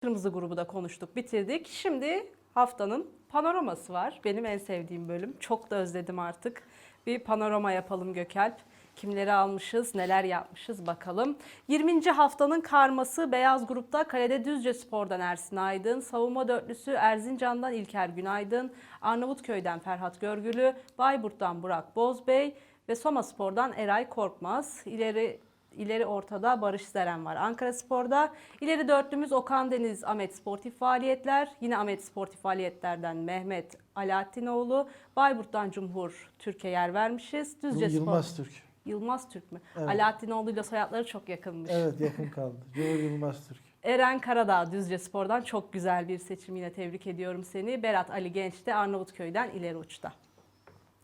Kırmızı grubu da konuştuk, bitirdik. Şimdi haftanın panoraması var. Benim en sevdiğim bölüm. Çok da özledim artık. Bir panorama yapalım Gökalp. Kimleri almışız, neler yapmışız bakalım. 20. haftanın karması Beyaz Grup'ta Kalede Düzce Spor'dan Ersin Aydın, Savunma Dörtlüsü Erzincan'dan İlker Günaydın, Arnavutköy'den Ferhat Görgülü, Bayburt'tan Burak Bozbey ve Soma Spor'dan Eray Korkmaz. İleri İleri ortada Barış Zeren var Ankara Spor'da. İleri dörtlümüz Okan Deniz, Ahmet Sportif Faaliyetler. Yine Ahmet Sportif Faaliyetler'den Mehmet Alaaddinoğlu. Bayburt'tan Cumhur Türkiye yer vermişiz. Düzce Yılmaz Spor. Türk. Yılmaz Türk mü? Evet. Alaaddinoğlu ile soyadları çok yakınmış. Evet yakın kaldı. Cumhur Yılmaz Türk. Eren Karadağ Düzce Spor'dan çok güzel bir seçim yine tebrik ediyorum seni. Berat Ali Genç de Arnavutköy'den ileri uçta.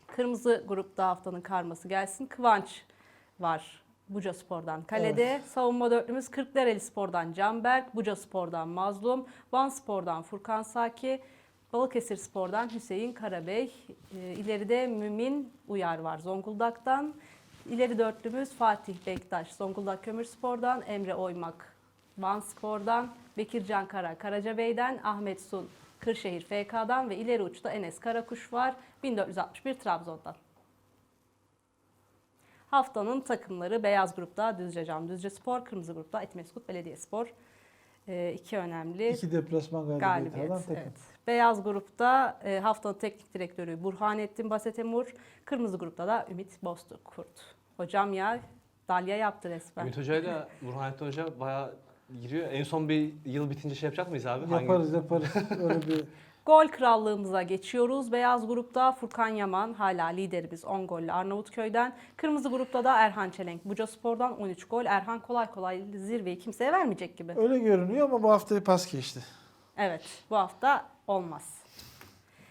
Kırmızı grupta haftanın karması gelsin. Kıvanç var Buca Spor'dan kalede. Savunma dörtlümüz Kırklareli Spor'dan Canberk, Buca Spor'dan Mazlum, Van Spor'dan Furkan Saki, Balıkesir Spor'dan Hüseyin Karabey. Ee, İleride Mümin Uyar var Zonguldak'tan. İleri dörtlümüz Fatih Bektaş Zonguldak Kömürspor'dan, Emre Oymak Van Spor'dan, Bekir Can Kara Karacabey'den, Ahmet Sun Kırşehir FK'dan ve ileri uçta Enes Karakuş var 1461 Trabzon'dan. Haftanın takımları beyaz grupta Düzce Cam Düzce Spor, kırmızı grupta Etmeskut Belediyespor. Ee, iki önemli İki deplasman galibiyeti galibiyet. alan takım. Evet. Beyaz grupta e, haftanın teknik direktörü Burhanettin Basetemur, kırmızı grupta da Ümit Bozkurt. Hocam ya dalya yaptı resmen. Ümit Hoca ile Burhanettin Hoca bayağı giriyor. En son bir yıl bitince şey yapacak mıyız abi? Hangi- Yaparız yaparız. Öyle bir Gol krallığımıza geçiyoruz. Beyaz grupta Furkan Yaman hala liderimiz 10 golle Arnavutköy'den. Kırmızı grupta da Erhan Çelenk Buca Spor'dan 13 gol. Erhan kolay kolay zirveyi kimseye vermeyecek gibi. öyle görünüyor ama bu haftayı pas geçti. Evet bu hafta olmaz.